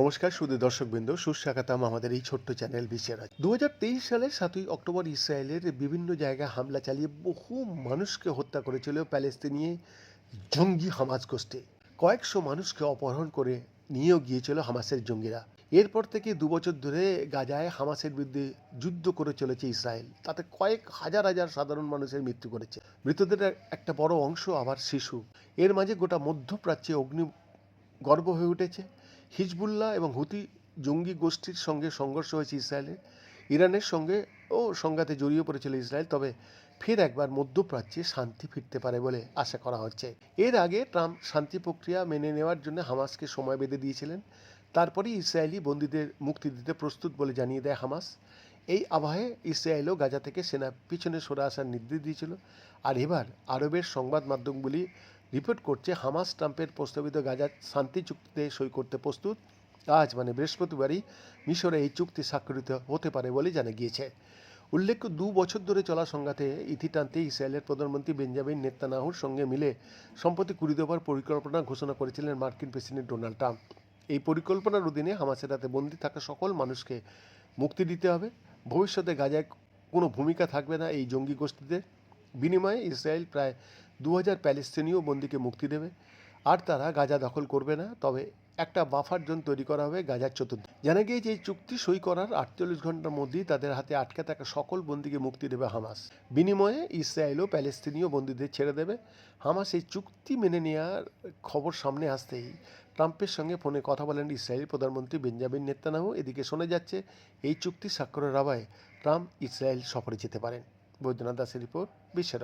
নমস্কার শুধু দর্শকবৃন্দ, সুস্বাগতম আমাদের এই ছোট্ট চ্যানেল বিশেরাজ দু হাজার তেইশ সালের সাতই অক্টোবর ইসরায়েলের বিভিন্ন জায়গায় হামলা চালিয়ে বহু মানুষকে হত্যা করেছিল প্যালেস্তিনিয়ে জঙ্গি হামাজ গোষ্ঠী। কয়েকশো মানুষকে অপহরণ করে নিয়েও গিয়েছিল হামাসের জঙ্গিরা। এরপর থেকে দু বছর ধরে গাজায় হামাসের বিরুদ্ধে যুদ্ধ করে চলেছে ইসরায়েল। তাতে কয়েক হাজার হাজার সাধারণ মানুষের মৃত্যু করেছে। মৃতদের একটা বড় অংশ আবার শিশু। এর মাঝে গোটা মধ্যপ্রাচ্যে অগ্নি গর্ব হয়ে উঠেছে। হিজবুল্লাহ এবং হুতি জঙ্গি গোষ্ঠীর সঙ্গে সংঘর্ষ হয়েছে ইসরায়েলের ইরানের সঙ্গে ও সংঘাতে জড়িয়ে পড়েছিল ইসরায়েল। তবে ফের একবার মধ্যপ্রাচ্যে শান্তি ফিরতে পারে বলে আশা করা হচ্ছে। এর আগে ট্রাম্প শান্তি প্রক্রিয়া মেনে নেওয়ার জন্য হামাসকে সময় বেঁধে দিয়েছিলেন। তারপরেই ইসরায়েলি বন্দীদের মুক্তি দিতে প্রস্তুত বলে জানিয়ে দেয় হামাস। এই আবহে ইসরায়েলও গাজা থেকে সেনা পিছনে সরে আসার নির্দেশ দিয়েছিল। আর এবার আরবের সংবাদ মাধ্যমগুলি রিপোর্ট করছে, হামাস ট্রাম্পের প্রস্তাবিত গাজার শান্তি চুক্তিতে সই করতে প্রস্তুত। আজ মানে বৃহস্পতিবারই মিশরে এই চুক্তি স্বাক্ষরিত হতে পারে বলে জানা গিয়েছে। উল্লেখ্য, দু বছর ধরে চলা সংঘাতে ইতি টানতে ইসরায়েলের প্রধানমন্ত্রী বেঞ্জামিন নেতানাহুর সঙ্গে মিলে সম্প্রতি কুড়ি দফার পরিকল্পনা ঘোষণা করেছিলেন মার্কিন প্রেসিডেন্ট ডোনাল্ড ট্রাম্প। এই পরিকল্পনার অধীনে হামাসের হাতে বন্দি থাকা সকল মানুষকে মুক্তি দিতে হবে। ভবিষ্যতে গাজায় কোনো ভূমিকা থাকবে না এই জঙ্গি গোষ্ঠীদের। বিনিময়ে ইসরায়েল প্রায় দু হাজার প্যালেস্তিনীয় বন্দীকে মুক্তি দেবে। আর তারা গাজা দখল করবে না। তবে একটা বাফার জোন তৈরি করা হবে গাজার চতুর্থ জানা গিয়েছে, এই চুক্তি সই করার আটচল্লিশ ঘণ্টার মধ্যেই তাদের হাতে আটকে থাকা সকল বন্দীকে মুক্তি দেবে হামাস। বিনিময়ে ইসরায়েলও প্যালেস্তিনীয় বন্দীদের ছেড়ে দেবে। হামাস এই চুক্তি মেনে নেওয়ার খবর সামনে আসতেই ট্রাম্পের সঙ্গে ফোনে কথা বলেন ইসরায়েল প্রধানমন্ত্রী বেঞ্জামিন নেতানাহু এদিকে শোনা যাচ্ছে, এই চুক্তি স্বাক্ষরের আবায় ট্রাম্প ইসরায়েল সফরে যেতে পারেন। বৈদ্যনাথ দাসের রিপোর্ট বিশ্বের